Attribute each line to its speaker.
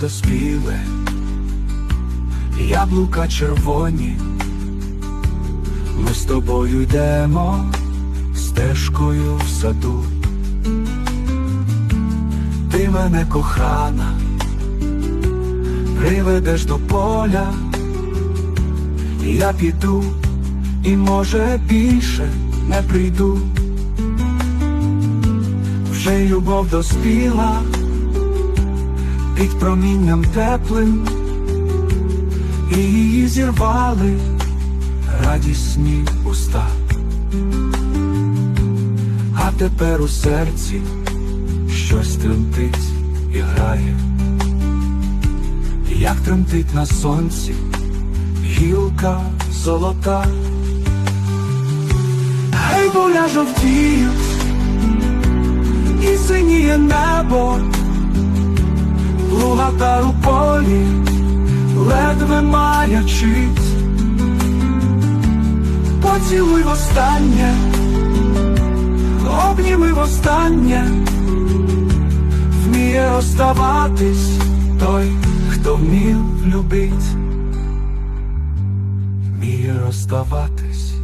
Speaker 1: доспіле, яблука червоні, ми з тобою йдемо стежкою в саду. Ти мене кохана, приведеш до поля, я піду і може більше не прийду. Вже любов доспіла під промінням теплим, і її зірвали радісні уста. А тепер у серці щось тремтить і грає, як тремтить на сонці гілка золота. Гей, поля жовтіють, і синіє небо, лугатар у полі ледве маячить, поцілуй востаннє, обніми востаннє, вміє оставатись той, хто вмів любить, вміє розставатись